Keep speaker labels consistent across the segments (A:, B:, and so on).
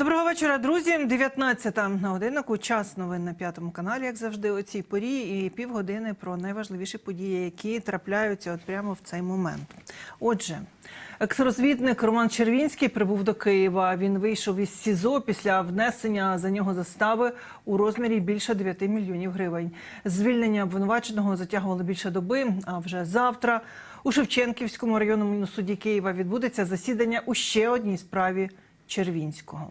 A: Доброго вечора, друзі. 19 на годиннику. Час новин на п'ятому каналі, як завжди, о цій порі, і півгодини про найважливіші події, які трапляються от прямо в цей момент. Отже, екс-розвідник Роман Червінський прибув до Києва. Він вийшов із СІЗО після внесення за нього застави у розмірі більше 9 мільйонів гривень. Звільнення обвинуваченого затягувало більше доби. А вже завтра у Шевченківському районному суді Києва відбудеться засідання у ще одній справі Червінського.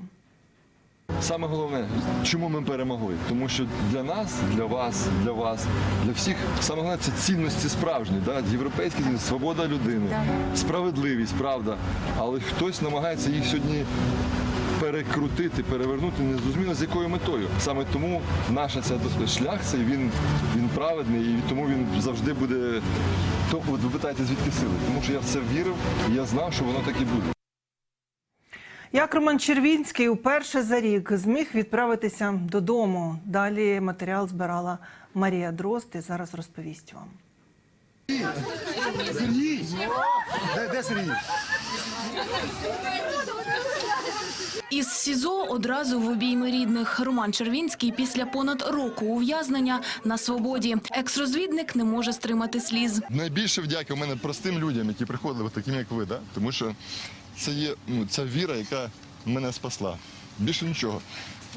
B: Саме головне, чому ми перемогли? Тому що для нас, для вас, для вас, для всіх саме головне це цінності справжні, да? європейські цінності, свобода людини, справедливість, правда. Але хтось намагається їх сьогодні перекрутити, перевернути, не зрозуміло з якою метою. Саме тому наш ця шлях цей він, він праведний і тому він завжди буде. То ви питаєте, звідки сили? Тому що я в це вірив, і я знав, що воно так і буде.
A: Як Роман Червінський уперше за рік зміг відправитися додому. Далі матеріал збирала Марія Дрозд і зараз розповість вам.
C: Сергій! Де, де Сергій?
D: Із СІЗО одразу в обійми рідних. Роман Червінський після понад року ув'язнення на свободі. Екс-розвідник не може стримати сліз.
B: Найбільше вдяки у мене простим людям, які приходили, таким як ви, да? тому що це є ну, ця віра, яка мене спасла. Більше нічого.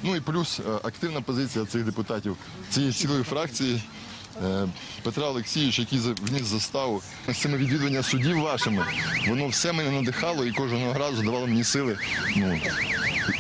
B: Ну і плюс е, активна позиція цих депутатів цієї цілої фракції. Е, Петра Олексійовича, який вніс заставу з цими відвідування судів вашими, воно все мене надихало і кожного разу давало мені сили. Ну,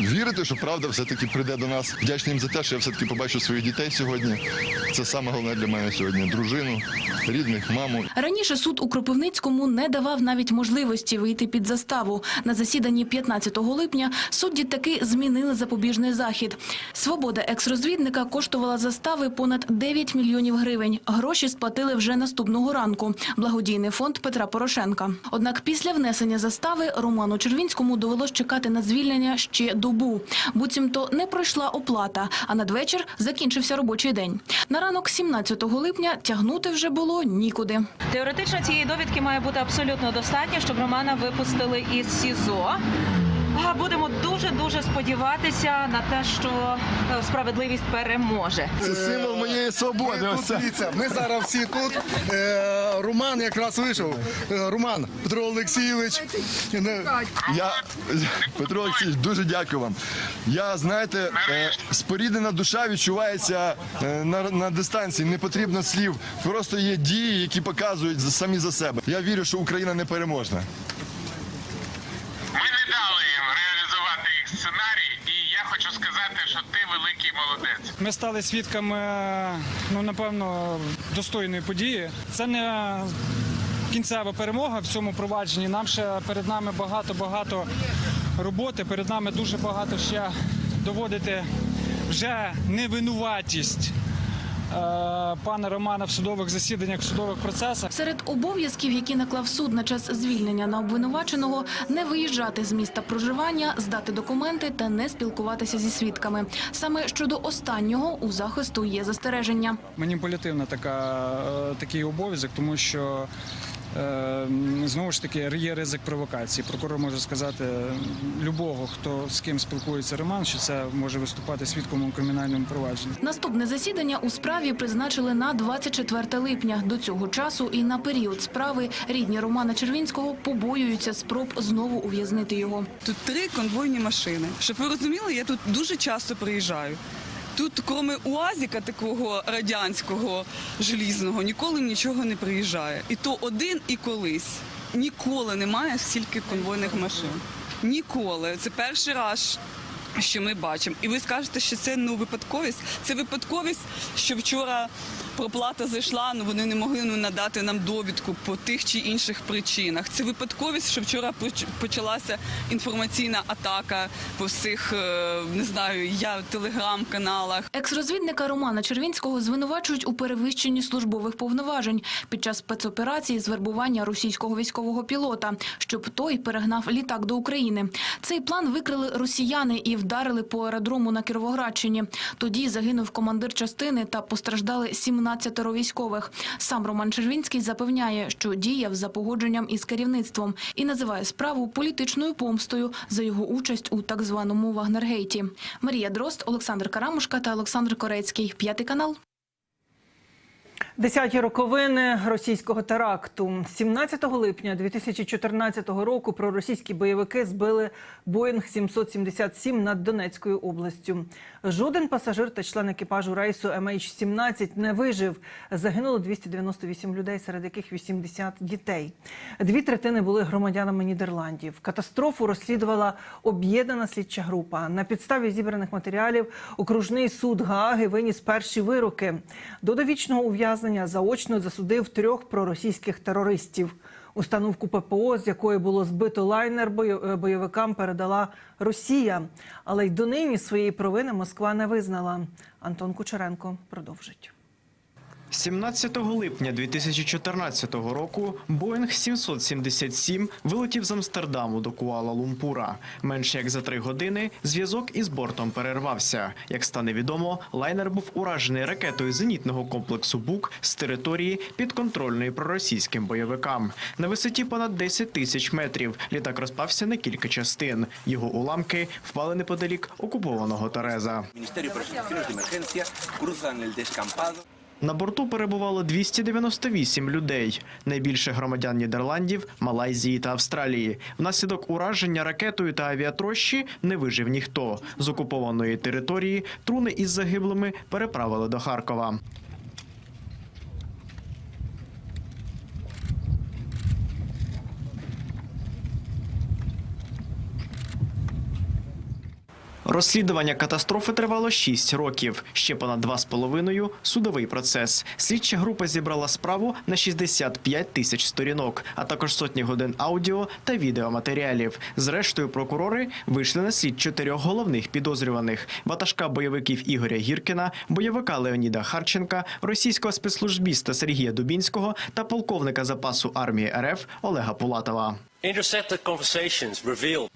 B: вірити, що правда все-таки прийде до нас. Вдячний їм за те, що я все-таки побачу своїх дітей сьогодні. Це саме головне для мене сьогодні. Дружину, рідних, маму.
D: Раніше суд у Кропивницькому не давав навіть можливості вийти під заставу. На засіданні 15 липня судді таки змінили запобіжний захід. Свобода екс-розвідника коштувала застави понад 9 мільйонів гривень. Гроші сплатили вже наступного ранку. Благодійний фонд Петра Порошенка. Однак після внесення застави Роману Червінському довелось чекати на звільнення ще добу. Буцімто не пройшла оплата, а надвечір закінчився робочий день. На ранок 17 липня тягнути вже було нікуди.
E: Теоретично цієї довідки має бути абсолютно достатньо, щоб Романа випустили із СІЗО. Будемо дуже дуже сподіватися на те, що е, справедливість переможе.
B: Це символ моєї свободи.
C: Ми тут, дивіться, ми зараз всі тут. Е, Роман якраз вийшов. Е, Роман Петро Олексійович.
B: Я Петро Олексійович, дуже дякую вам. Я знаєте, споріднена душа відчувається на, на дистанції. Не потрібно слів. Просто є дії, які показують за- самі за себе. Я вірю, що Україна не переможна.
F: Ми не дали їм реалізувати їх сценарій, і я хочу сказати, що ти великий молодець.
G: Ми стали свідками, ну напевно, достойної події. Це не кінцева перемога в цьому провадженні. Нам ще перед нами багато-багато роботи. Перед нами дуже багато ще доводити вже невинуватість пана Романа в судових засіданнях, в судових процесах.
D: Серед обов'язків, які наклав суд на час звільнення на обвинуваченого, не виїжджати з міста проживання, здати документи та не спілкуватися зі свідками. Саме щодо останнього у захисту є застереження.
G: маніпулятивна така, е, такий обов'язок, тому що е, знову ж таки є ризик провокації. Прокурор може сказати любого, хто з ким спілкується Роман, що це може виступати свідком у кримінальному провадженні.
D: Наступне засідання у справі призначили на 24 липня. До цього часу і на період справи рідні Романа Червінського побоюються спроб знову ув'язнити його.
H: Тут три конвойні машини. Щоб ви розуміли, я тут дуже часто приїжджаю. Тут, крім УАЗіка такого радянського желізного, ніколи нічого не приїжджає. І то один і колись. Ніколи немає стільки конвойних машин. Ніколи. Це перший раз. Що ми бачимо, і ви скажете, що це ну випадковість. Це випадковість, що вчора проплата зайшла, ну вони не могли ну надати нам довідку по тих чи інших причинах. Це випадковість, що вчора почалася інформаційна атака по всіх е, не знаю, я телеграм-каналах.
D: Екс-розвідника Романа Червінського звинувачують у перевищенні службових повноважень під час спецоперації з вербування російського військового пілота, щоб той перегнав літак до України. Цей план викрили росіяни і в вдарили по аеродрому на Кіровоградщині. Тоді загинув командир частини та постраждали 17 військових. Сам Роман Червінський запевняє, що діяв за погодженням із керівництвом і називає справу політичною помстою за його участь у так званому Вагнергейті. Марія Дрозд, Олександр Карамушка та Олександр Корецький. П'ятий канал.
A: Десяті роковини російського теракту 17 липня 2014 року проросійські бойовики збили Боїнг 777 над Донецькою областю. Жоден пасажир та член екіпажу рейсу MH17 не вижив. Загинуло 298 людей, серед яких 80 дітей. Дві третини були громадянами Нідерландів. Катастрофу розслідувала об'єднана слідча група. На підставі зібраних матеріалів окружний суд Гааги виніс перші вироки. До довічного ув'язнення заочно засудив трьох проросійських терористів. Установку ППО, з якої було збито лайнер, е, бойовикам передала Росія. Але й донині своєї провини Москва не визнала. Антон Кучеренко продовжить.
I: 17 липня 2014 року Боїнг 777 вилетів з Амстердаму до Куала-Лумпура. Менше як за три години зв'язок із бортом перервався. Як стане відомо, лайнер був уражений ракетою зенітного комплексу БУК з території підконтрольної проросійським бойовикам. На висоті понад 10 тисяч метрів літак розпався на кілька частин. Його уламки впали неподалік окупованого Тереза. На борту перебувало 298 людей, найбільше громадян Нідерландів, Малайзії та Австралії. Внаслідок ураження ракетою та авіатрощі не вижив ніхто. З окупованої території труни із загиблими переправили до Харкова. Розслідування катастрофи тривало 6 років. Ще понад два з половиною судовий процес. Слідча група зібрала справу на 65 тисяч сторінок, а також сотні годин аудіо та відеоматеріалів. Зрештою, прокурори вийшли на слід чотирьох головних підозрюваних: ватажка бойовиків Ігоря Гіркіна, бойовика Леоніда Харченка, російського спецслужбіста Сергія Дубінського та полковника запасу армії РФ Олега Пулатова.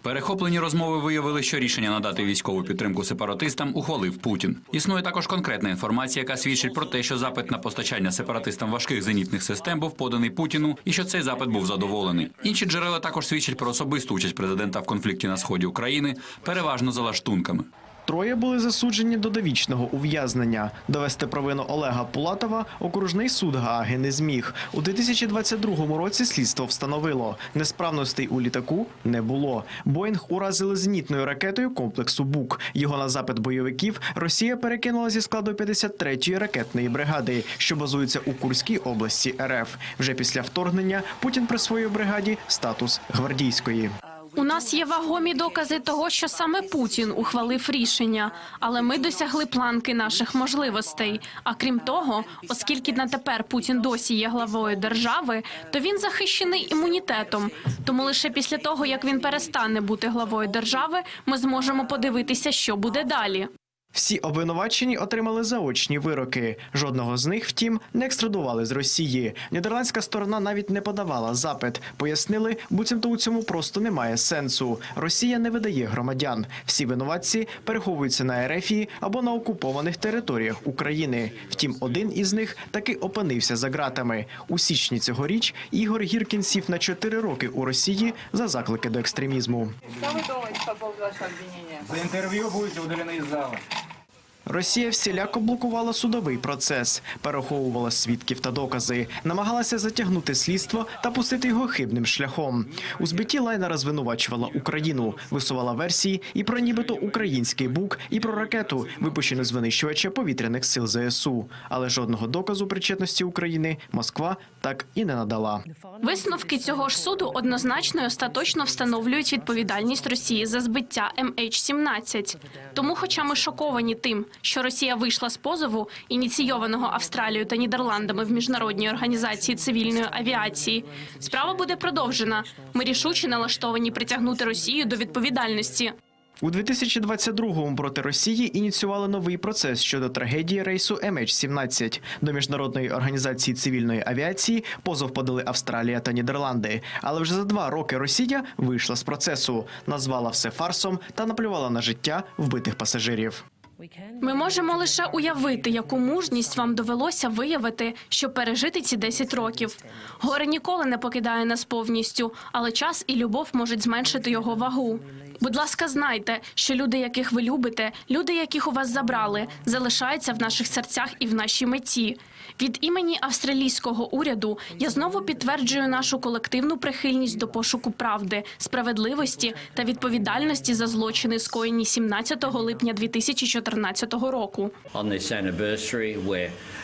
J: Перехоплені розмови виявили, що рішення надати військову підтримку сепаратистам ухвалив Путін. Існує також конкретна інформація, яка свідчить про те, що запит на постачання сепаратистам важких зенітних систем був поданий Путіну, і що цей запит був задоволений. Інші джерела також свідчать про особисту участь президента в конфлікті на сході України, переважно за лаштунками.
I: Троє були засуджені до довічного ув'язнення. Довести провину Олега Пулатова окружний суд Гааги не зміг. У 2022 році слідство встановило, несправностей у літаку не було. Боїнг уразили зенітною ракетою комплексу БУК. Його на запит бойовиків Росія перекинула зі складу 53-ї ракетної бригади, що базується у Курській області РФ. Вже після вторгнення Путін присвоїв бригаді статус гвардійської.
K: У нас є вагомі докази того, що саме Путін ухвалив рішення, але ми досягли планки наших можливостей. А крім того, оскільки на тепер Путін досі є главою держави, то він захищений імунітетом. Тому лише після того, як він перестане бути главою держави, ми зможемо подивитися, що буде далі.
I: Всі обвинувачені отримали заочні вироки. Жодного з них, втім, не екстрадували з Росії. Нідерландська сторона навіть не подавала запит. Пояснили, буцімто у цьому просто немає сенсу. Росія не видає громадян. Всі винуватці переховуються на Ерефії або на окупованих територіях України. Втім, один із них таки опинився за ґратами. У січні цьогоріч Ігор Гіркін сів на 4 роки у Росії за заклики до екстремізму.
G: За інтерв'ю будете удалені із зали.
I: Росія всіляко блокувала судовий процес, переховувала свідків та докази, намагалася затягнути слідство та пустити його хибним шляхом. У збитті лайнера звинувачувала Україну, висувала версії і про нібито український бук, і про ракету, випущену з винищувача повітряних сил ЗСУ. Але жодного доказу причетності України Москва так і не надала.
K: Висновки цього ж суду однозначно і остаточно встановлюють відповідальність Росії за збиття MH17. Тому, хоча ми шоковані тим, що Росія вийшла з позову, ініційованого Австралією та Нідерландами в міжнародній організації цивільної авіації, справа буде продовжена. Ми рішуче налаштовані притягнути Росію до відповідальності.
I: У 2022-му проти Росії ініціювали новий процес щодо трагедії рейсу MH17. До міжнародної організації цивільної авіації позов подали Австралія та Нідерланди. Але вже за два роки Росія вийшла з процесу, назвала все фарсом та наплювала на життя вбитих пасажирів.
K: Ми можемо лише уявити, яку мужність вам довелося виявити, щоб пережити ці 10 років. Горе ніколи не покидає нас повністю, але час і любов можуть зменшити його вагу. Будь ласка, знайте, що люди, яких ви любите, люди, яких у вас забрали, залишаються в наших серцях і в нашій меті. Від імені австралійського уряду я знову підтверджую нашу колективну прихильність до пошуку правди, справедливості та відповідальності за злочини, скоєні 17 липня 2014 року.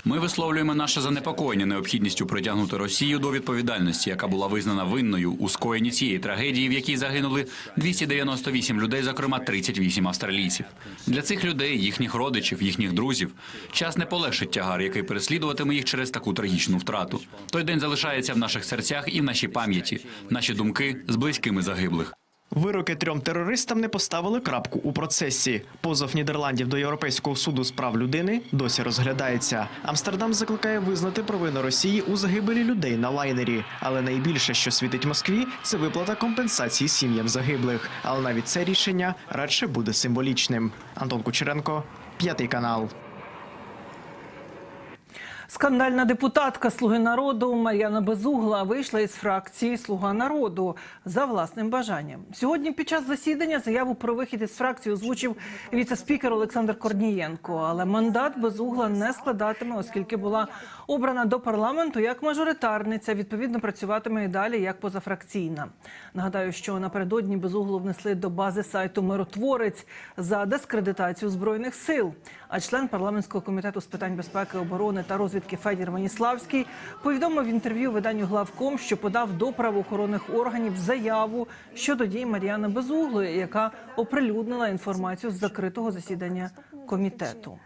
J: Ми висловлюємо наше занепокоєння необхідністю притягнути Росію до відповідальності, яка була визнана винною у скоєнні цієї трагедії, в якій загинули 298 людей, зокрема 38 австралійців. Для цих людей, їхніх родичів, їхніх друзів, час не полегшить тягар, який переслідуватиме їх через таку трагічну втрату. Той день залишається в наших серцях і в нашій пам'яті, наші думки з близькими загиблих.
I: Вироки трьом терористам не поставили крапку у процесі. Позов Нідерландів до Європейського суду з прав людини досі розглядається. Амстердам закликає визнати провину Росії у загибелі людей на лайнері. Але найбільше, що світить Москві, це виплата компенсації сім'ям загиблих. Але навіть це рішення радше буде символічним. Антон Кучеренко, п'ятий канал.
A: Скандальна депутатка Слуги народу Мар'яна Безугла вийшла із фракції Слуга народу за власним бажанням. Сьогодні під час засідання заяву про вихід із фракції озвучив віце-спікер Олександр Корнієнко. Але мандат Безугла не складатиме, оскільки була обрана до парламенту як мажоритарниця. Відповідно, працюватиме і далі як позафракційна. Нагадаю, що напередодні Безуглу внесли до бази сайту Миротворець за дискредитацію збройних сил. А член парламентського комітету з питань безпеки, оборони та розвідки Федір Маніславський повідомив в інтерв'ю виданню главком, що подав до правоохоронних органів заяву щодо дій Мар'яни Безуглої, яка оприлюднила інформацію з закритого засідання комітету.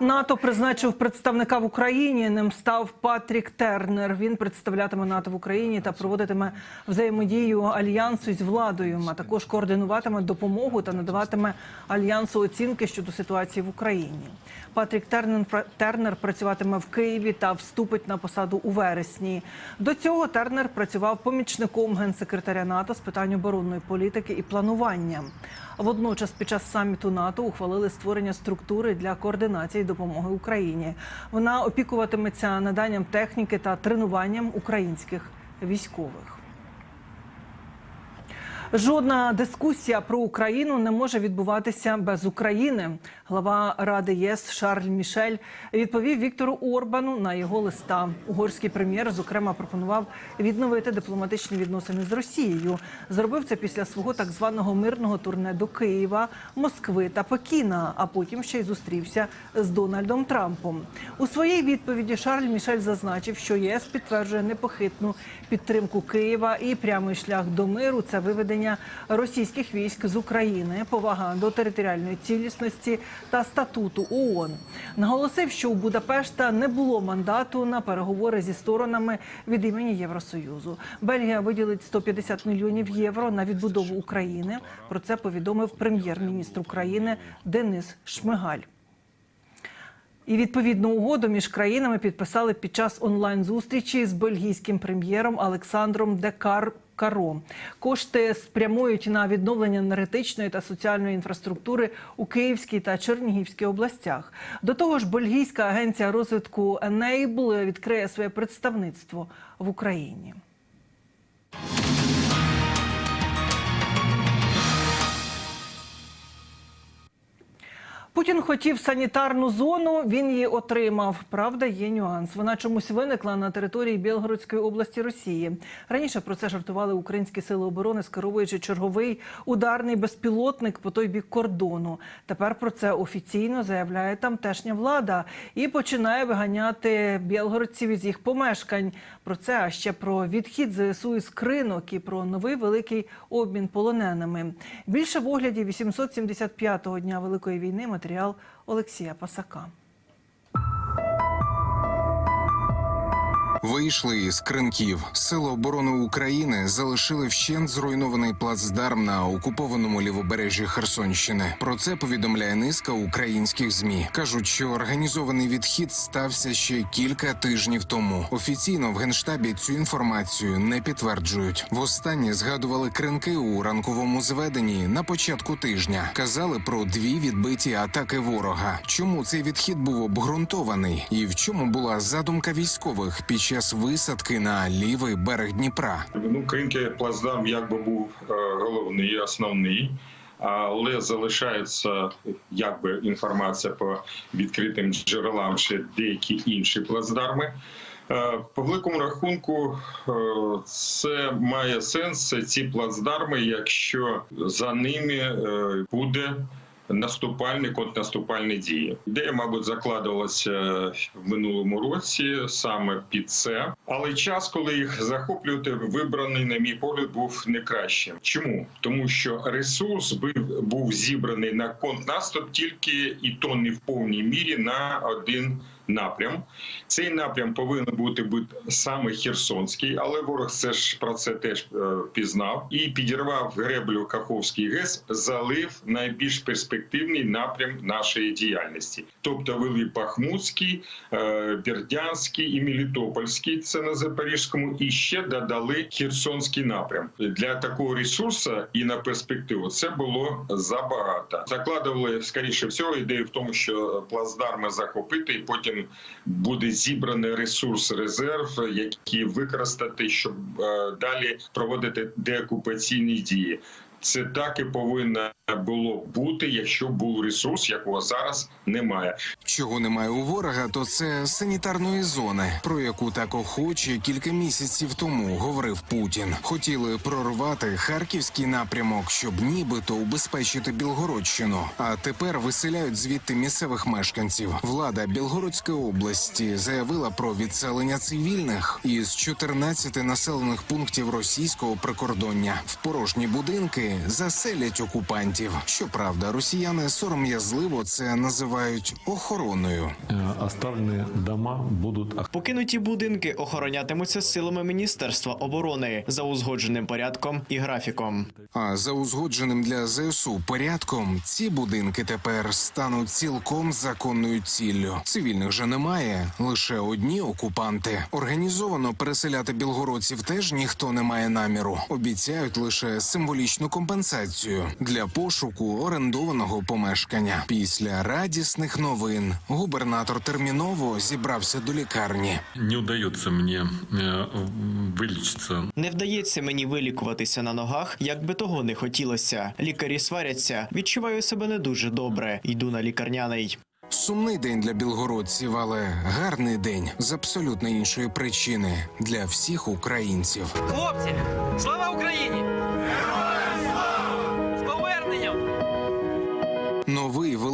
A: НАТО призначив представника в Україні. Ним став Патрік Тернер. Він представлятиме НАТО в Україні та проводитиме взаємодію альянсу із владою, а також координуватиме допомогу та надаватиме альянсу оцінки щодо ситуації в Україні. Патрік Тернер, Тернер працюватиме в Києві та вступить на посаду у вересні. До цього Тернер працював помічником генсекретаря НАТО з питань оборонної політики і планування. Водночас, під час саміту НАТО ухвалили створення структури для координації допомоги Україні. Вона опікуватиметься наданням техніки та тренуванням українських військових. Жодна дискусія про Україну не може відбуватися без України. Глава Ради ЄС Шарль Мішель відповів Віктору Орбану на його листа. Угорський прем'єр, зокрема, пропонував відновити дипломатичні відносини з Росією. Зробив це після свого так званого мирного турне до Києва, Москви та Пекіна. А потім ще й зустрівся з Дональдом Трампом. У своїй відповіді Шарль Мішель зазначив, що ЄС підтверджує непохитну підтримку Києва і прямий шлях до миру це виведення російських військ з України, повага до територіальної цілісності та статуту ООН. Наголосив, що у Будапешта не було мандату на переговори зі сторонами від імені Євросоюзу. Бельгія виділить 150 мільйонів євро на відбудову України. Про це повідомив прем'єр-міністр України Денис Шмигаль. І відповідну угоду між країнами підписали під час онлайн-зустрічі з бельгійським прем'єром Олександром Декар. Каро кошти спрямують на відновлення енергетичної та соціальної інфраструктури у Київській та Чернігівській областях. До того ж, бельгійська агенція розвитку Enable відкриє своє представництво в Україні. Путін хотів санітарну зону, він її отримав. Правда, є нюанс. Вона чомусь виникла на території Білгородської області Росії. Раніше про це жартували українські сили оборони, скеровуючи черговий ударний безпілотник по той бік кордону. Тепер про це офіційно заявляє тамтешня влада і починає виганяти білгородців із їх помешкань. Про це а ще про відхід ЗСУ із кринок і про новий великий обмін полоненими. Більше в огляді 875-го дня великої війни. Матеріал Олексія Пасака.
L: Вийшли із кринків. Сили оборони України залишили вщент зруйнований плацдарм на окупованому лівобережжі Херсонщини. Про це повідомляє низка українських змі. кажуть, що організований відхід стався ще кілька тижнів тому. Офіційно в генштабі цю інформацію не підтверджують. Востаннє згадували кринки у ранковому зведенні на початку тижня. Казали про дві відбиті атаки ворога. Чому цей відхід був обґрунтований, і в чому була задумка військових під час висадки на лівий берег Дніпра?
F: Ну, Кринки плацдарм якби був е, головний, основний. Але залишається якби інформація по відкритим джерелам ще деякі інші плацдарми. Е, По великому рахунку, е, це має сенс це ці плацдарми, якщо за ними буде наступальні контрнаступальні дії. Ідея, мабуть, закладувалася в минулому році саме під це, але час, коли їх захоплювати, вибраний, на мій погляд, був не кращим. Чому? Тому що ресурс був зібраний на контрнаступ тільки і то не в повній мірі на один. Напрям цей напрям повинен бути саме Херсонський, але ворог це ж про це теж е, пізнав і підірвав греблю Каховський ГЕС, залив найбільш перспективний напрям нашої діяльності, тобто вели Бахмутський, е, Бердянський і Мелітопольський. Це на Запорізькому, і ще додали Херсонський напрям для такого ресурсу і на перспективу. Це було забагато. Закладували скоріше всього ідею в тому, що плацдарми захопити, і потім буде зібраний ресурс резерв, які використати, щоб е, далі проводити деокупаційні дії. Це так і повинно було бути, якщо був ресурс, якого зараз немає.
L: Чого немає у ворога, то це санітарної зони, про яку так охоче кілька місяців тому говорив Путін. Хотіли прорвати харківський напрямок, щоб нібито убезпечити Білгородщину. А тепер виселяють звідти місцевих мешканців. Влада Білгородської області заявила про відселення цивільних із 14 населених пунктів російського прикордоння. В порожні будинки заселять окупантів. Щоправда, росіяни сором'язливо це називають охороною.
M: Оставленные дома будут
I: Покинуті будинки охоронятимуться силами Міністерства оборони за узгодженим порядком і графіком.
L: А за узгодженим для ЗСУ порядком ці будинки тепер стануть цілком законною ціллю. Цивільних же немає, лише одні окупанти. Організовано переселяти білгородців теж ніхто не має наміру. Обіцяють лише символічну компенсацію для пошуку орендованого помешкання. Після радісних новин губернатор терміново зібрався до лікарні.
M: Не удается мне э, вылечиться.
I: Не вдається мені вилікуватися на ногах, як би того не хотілося. Лікарі сваряться. Відчуваю себе не дуже добре. Йду на лікарняний.
L: Сумний день для білгородців, але гарний день з абсолютно іншої причини для всіх українців.
N: Хлопці, слава Україні!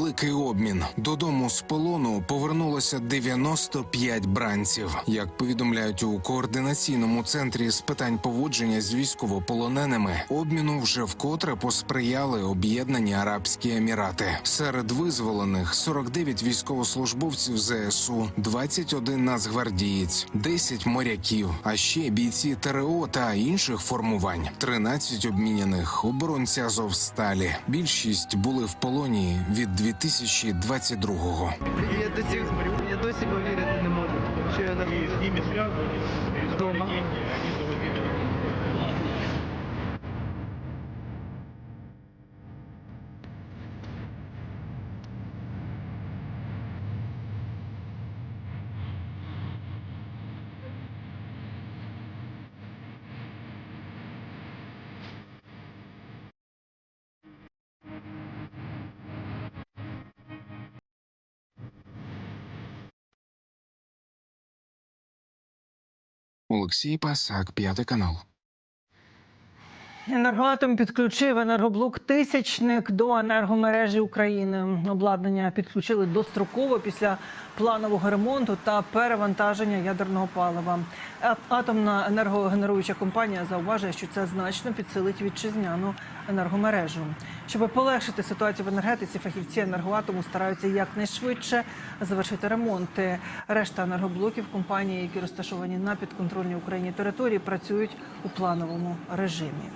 L: Великий обмін додому з полону повернулося 95 бранців. Як повідомляють у координаційному центрі з питань поводження з військовополоненими, обміну вже вкотре посприяли об'єднані Арабські Емірати. Серед визволених 49 військовослужбовців ЗСУ, 21 нацгвардієць, 10 моряків, а ще бійці ТРО та інших формувань, 13 обміняних оборонці Азовсталі. Більшість були в полоні від 2022-го.
H: Я досі, я досі повірити не можу, що я вдома.
L: Олексій Пасак, п'ятий канал.
A: Енергоатом підключив енергоблок тисячник до енергомережі України. Обладнання підключили достроково після планового ремонту та перевантаження ядерного палива. Е- Атомна енергогенеруюча компанія зауважує, що це значно підсилить вітчизняну енергомережу. Щоб полегшити ситуацію в енергетиці, фахівці енергоатому стараються якнайшвидше завершити ремонти. Решта енергоблоків компанії, які розташовані на підконтрольній Україні території, працюють у плановому режимі.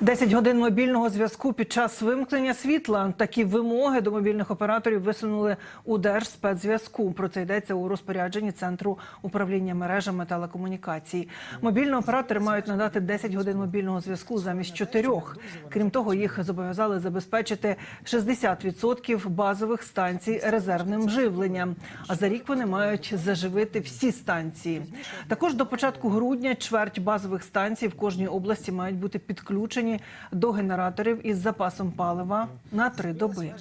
A: 10 годин мобільного зв'язку під час вимкнення світла. Такі вимоги до мобільних операторів висунули у Держспецзв'язку. Про це йдеться у розпорядженні центру управління мережами телекомунікацій. Мобільні оператори мають надати 10 годин мобільного зв'язку замість чотирьох. Крім того, їх зобов'язали забезпечити 60% базових станцій резервним живленням. А за рік вони мають заживити всі станції. Також до початку грудня чверть базових станцій в кожній області мають бути підключені до генераторів із запасом палива на три доби.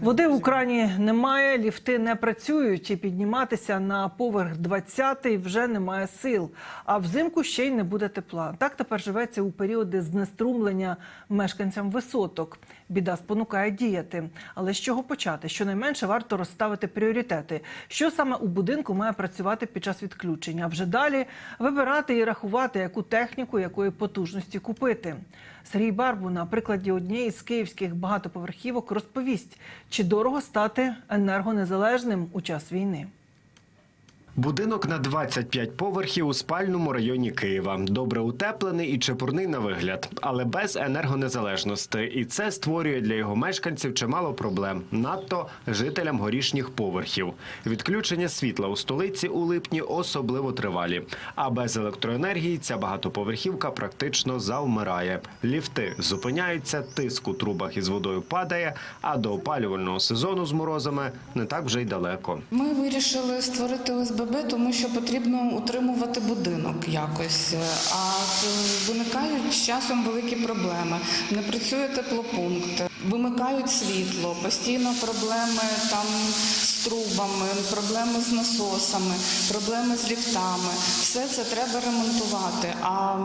A: Води в Україні немає, ліфти не працюють і підніматися на поверх 20 вже немає сил. А взимку ще й не буде тепла. Так тепер живеться у періоди знеструмлення мешканцям висоток. Біда спонукає діяти. Але з чого почати? Щонайменше варто розставити пріоритети. Що саме у будинку має працювати під час відключення? А вже далі вибирати і рахувати, яку техніку, якої потужності купити. Сергій Барбу на прикладі однієї з київських багатоповерхівок розповість, чи дорого стати енергонезалежним у час війни.
O: Будинок на 25 поверхів у спальному районі Києва. Добре утеплений і чепурний на вигляд, але без енергонезалежності. І це створює для його мешканців чимало проблем, надто жителям горішніх поверхів. Відключення світла у столиці у липні особливо тривалі. А без електроенергії ця багатоповерхівка практично завмирає. Ліфти зупиняються, тиск у трубах із водою падає, а до опалювального сезону з морозами не так вже й далеко.
P: Ми вирішили створити ОСББ, тому що потрібно утримувати будинок якось. А е, виникають з часом великі проблеми. Не працює теплопункт, вимикають світло, постійно проблеми там з трубами, проблеми з насосами, проблеми з ліфтами. Все це треба ремонтувати. А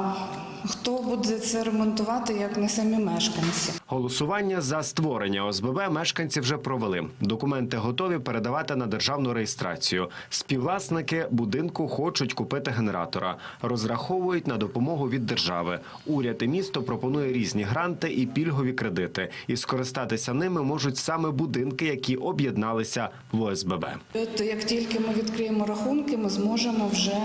P: хто буде це ремонтувати, як не самі мешканці?
O: Голосування за створення ОСББ мешканці вже провели. Документи готові передавати на державну реєстрацію. Співвласники будинку хочуть купити генератора, розраховують на допомогу від держави. Уряд і місто пропонує різні гранти і пільгові кредити. І скористатися ними можуть саме будинки, які об'єдналися в ОСББ.
P: От як тільки ми відкриємо рахунки, ми зможемо вже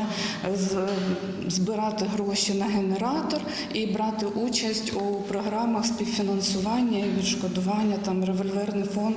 P: збирати гроші на генератор і брати участь у програмах співфінансування і відшкодування, там револьверний фонд.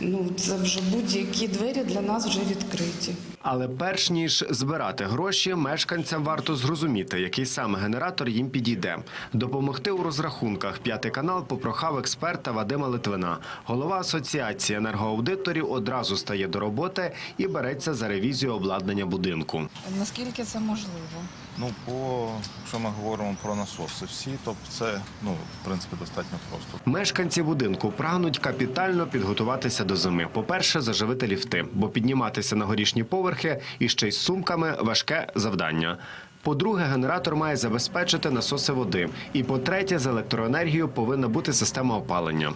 P: Ну це вже будь-які двері для нас вже відкриті.
O: Але перш ніж збирати гроші, мешканцям варто зрозуміти, який саме генератор їм підійде. Допомогти у розрахунках п'ятий канал попрохав експерта Вадима Литвина. Голова асоціації енергоаудиторів одразу стає до роботи і береться за ревізію обладнання будинку.
P: Наскільки це можливо?
Q: Ну, по що ми говоримо про насоси всі, тобто це ну в принципі достатньо просто.
O: Мешканці будинку прагнуть капітально підготуватися до зими. По-перше, заживити ліфти, бо підніматися на горішні поверхи і ще й з сумками важке завдання. По-друге, генератор має забезпечити насоси води. І по-третє, з електроенергією повинна бути система опалення.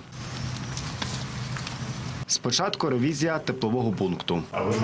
O: Спочатку ревізія теплового пункту.
Q: А ви вже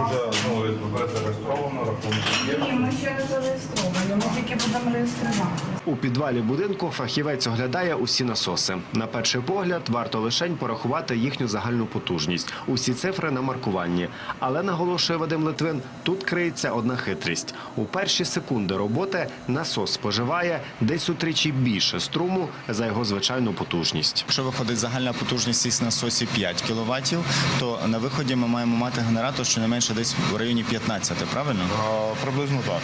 Q: ну зареєстровано, рахунок є?
P: Ні, ми ще не зареєстровані. Ми тільки будемо реєструвати.
O: У підвалі будинку фахівець оглядає усі насоси. На перший погляд варто лишень порахувати їхню загальну потужність. Усі цифри на маркуванні. Але наголошує Вадим Литвин, тут криється одна хитрість. У перші секунди роботи насос споживає десь утричі більше струму за його звичайну потужність.
R: Якщо виходить загальна потужність із насосів 5 кВт, то на виході ми маємо мати генератор щонайменше десь в районі 15, правильно?
Q: Е, Приблизно так.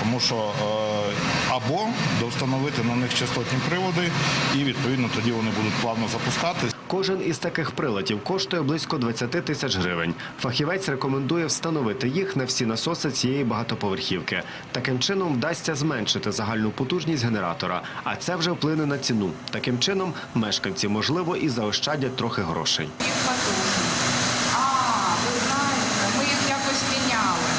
Q: Тому що е, або довстановити на них частотні приводи, і відповідно тоді вони будуть плавно запускатись.
O: Кожен із таких приладів коштує близько 20 тисяч гривень. Фахівець рекомендує встановити їх на всі насоси цієї багатоповерхівки. Таким чином вдасться зменшити загальну потужність генератора, а це вже вплине на ціну. Таким чином мешканці можливо і заощадять трохи грошей.
P: А, ви знаєте, ми їх якось міняли.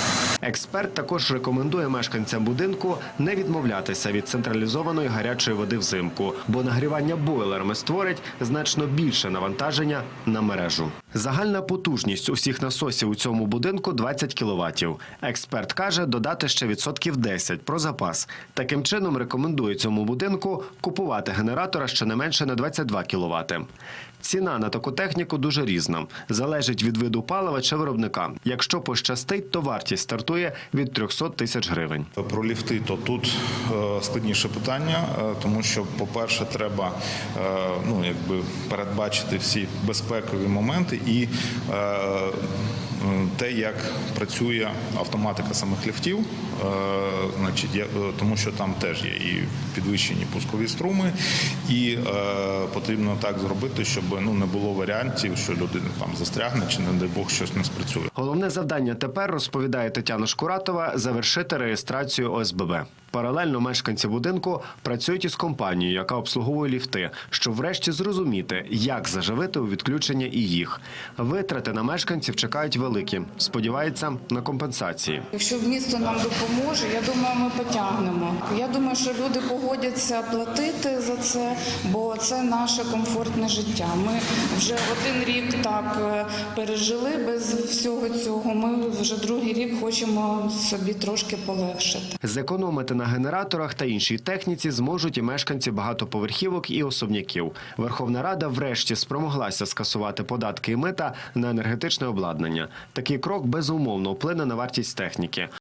O: Експерт також рекомендує мешканцям будинку не відмовлятися від централізованої гарячої води взимку, бо нагрівання бойлерами створить значно більше навантаження на мережу. Загальна потужність усіх насосів у цьому будинку 20 кВт. Експерт каже, додати ще відсотків 10 про запас. Таким чином рекомендує цьому будинку купувати генератора щонайменше на 22 кВт. Ціна на таку техніку дуже різна. Залежить від виду палива чи виробника. Якщо пощастить, то вартість стартує від 300 тисяч гривень.
Q: Про ліфти, то тут е, складніше питання, е, тому що, по-перше, треба е, ну, якби передбачити всі безпекові моменти і те, як працює автоматика самих ліфтів, значить, тому що там теж є і підвищені пускові струми, і потрібно так зробити, щоб ну, не було варіантів, що людина там застрягне чи, не дай Бог, щось не спрацює.
O: Головне завдання тепер розповідає Тетяна Шкуратова завершити реєстрацію ОСББ. Паралельно мешканці будинку працюють із компанією, яка обслуговує ліфти, щоб врешті зрозуміти, як заживити у відключення і їх. Витрати на мешканців чекають великі. Сподіваються на компенсації.
P: Якщо місто нам допоможе, я думаю, ми потягнемо. Я думаю, що люди погодяться платити за це, бо це наше комфортне життя. Ми вже один рік так е, пережили без всього цього. Ми вже другий рік хочемо собі трошки полегшити.
O: Зекономити на генераторах та іншій техніці зможуть і мешканці багатоповерхівок і особняків. Верховна Рада врешті спромоглася скасувати податки і мита на енергетичне обладнання. Такий крок безумовно вплине на вартість техніки.